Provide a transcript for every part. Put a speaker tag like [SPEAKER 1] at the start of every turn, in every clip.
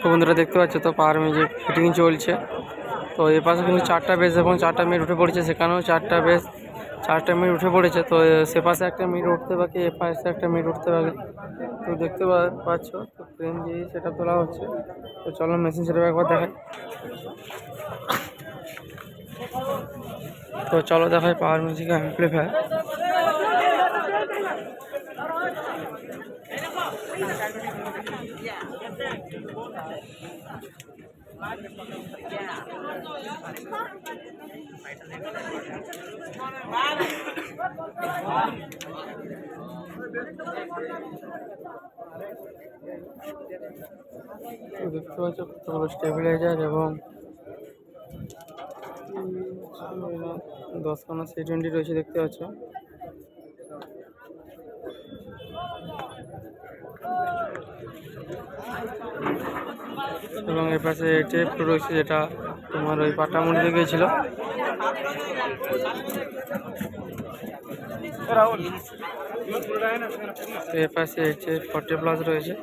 [SPEAKER 1] তো বন্ধুরা দেখতে পাচ্ছ, তো পাওয়ার মিউজিক ফিটিং চলছে। তো এ পাশে কিন্তু চারটা বেস এবং চারটা মিনিট উঠে পড়েছে, সেখানেও চারটা বেস চারটা মিনিট উঠে পড়েছে। তো সে পাশে একটা মিনিট উঠতে বাকি, এ পাশে একটা মিনিট উঠতে বাকি। তো দেখতে পাচ্ছ, তো ট্রেন দিয়ে সেটা তোলা হচ্ছে। তো চলো মেশিন সেটা একবার দেখাই। তো চলো দেখাই পাওয়ার মিউজিক অ্যাম্পলিফায়ার দেখতে পাচ্ছ কতগুলো স্টেবিলাইজার এবং দশখানা সি টোয়েন্টি রয়েছে দেখতে পাচ্ছ এবং এর পাশে টেপ রয়েছে যেটা তোমার ওই পাটামুড়িতে গিয়েছিল। এর পাশে হচ্ছে ফর্টি প্লাস রয়েছে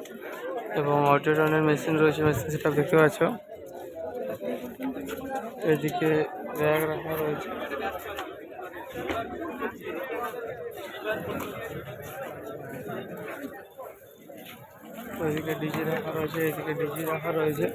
[SPEAKER 1] এবং অটোটনের মেশিন রয়েছে মেশিন সেটা দেখতে পাচ্ছ। এদিকে ব্যাগ রাখা রয়েছে। ওইদিকে ডিজি রাখা রয়েছে, এদিকে ডিজি রাখা রয়েছে।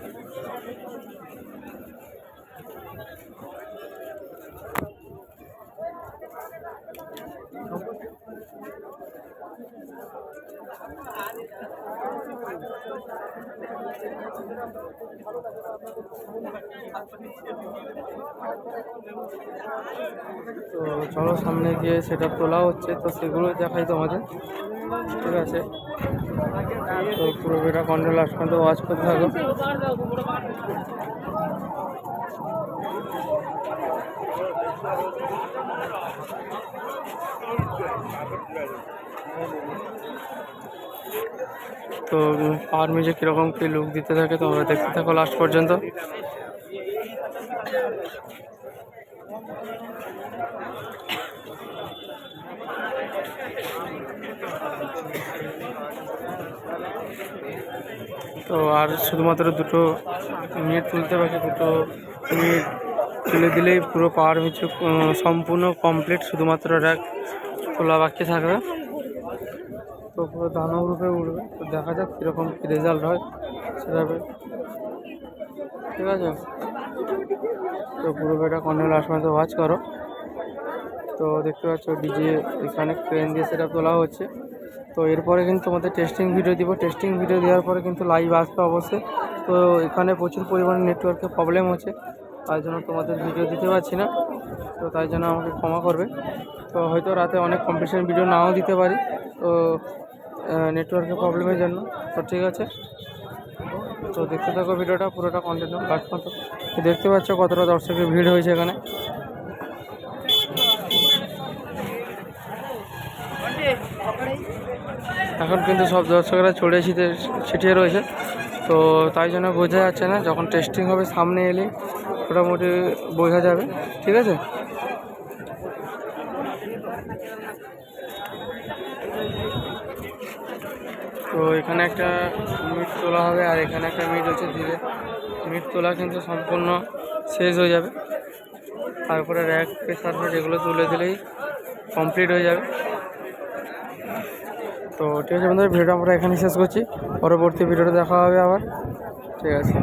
[SPEAKER 1] তো চলো সামনে গিয়ে সেটা তোলা হচ্ছে, তো সেগুলো দেখাই তোমাদের। ঠিক আছে। তো পুরো ভিডিও কন্ট্রোল লাস্ট পর্যন্ত ওয়াচ করতে থাকো। তো পাওয়ার মিউজিক কীরকম, কী লুক দিতে থাকে তোমরা দেখতে থাকো লাস্ট পর্যন্ত। তো আর শুধুমাত্র দুটো মিনিট তুলতে বাকি দুটো মিনিট তুলে দিলেই পুরো পাওয়ার মিউজিক সম্পূর্ণ কমপ্লিট, শুধুমাত্র র্যাক তোলা বাকি থাকবে। তো পুরো দানব রূপে উঠবে। তো দেখা যাক কীরকম কী রেজাল্ট হয় সেভাবে। ঠিক আছে? তো পুরো এটা কন্টিনিউ লাস্ট পর্যন্ত ওয়াচ করো। তো দেখতে পাচ্ছ ডিজে এখানে ক্রেন দিয়ে সেটা তোলা হচ্ছে। তো এরপরে কিন্তু তোমাদের টেস্টিং ভিডিও দিব। টেস্টিং ভিডিও দেওয়ার পরে কিন্তু লাইভ আসবে অবশ্যই। তো এখানে প্রচুর পরিমাণে নেটওয়ার্কের প্রবলেম হচ্ছে। তাই জন্য তোমাদের ভিডিও দিতে পারছি না। তো তাই জন্য আমাকে ক্ষমা করবে। তো হয়তো রাতে অনেক কম্পিটিশন ভিডিও নাও দিতে পারি। তো নেটওয়ার্কের প্রবলেমের জন্য। তো ঠিক আছে। তো দেখতে থাকো ভিডিওটা পুরোটা কন্টিনিউ লাস্ট মতো দেখতে পাচ্ছ কতটা দর্শকের ভিড় হয়েছে এখানে। এখন কিন্তু সব দর্শকরা ছড়িয়ে ছিটে ছিটিয়ে রয়েছে। তো তাই জন্য বোঝা যাচ্ছে না, যখন টেস্টিং হবে সামনে এলে মোটামুটি বোঝা যাবে, ঠিক আছে? তো এখানে একটা মিট তোলা হবে, আর এখানে একটা মিট হচ্ছে ধীরে। মিট তোলা কিন্তু সম্পূর্ণ শেষ হয়ে যাবে। তারপরে র্যাক প্রেসার যেগুলো তুলে দিলেই কমপ্লিট হয়ে যাবে। তো ঠিক আছে বন্ধুরা, ভিডিওটা আমরা এখানে শেষ করছি। পরবর্তী ভিডিওটা দেখা হবে আবার। ঠিক আছে।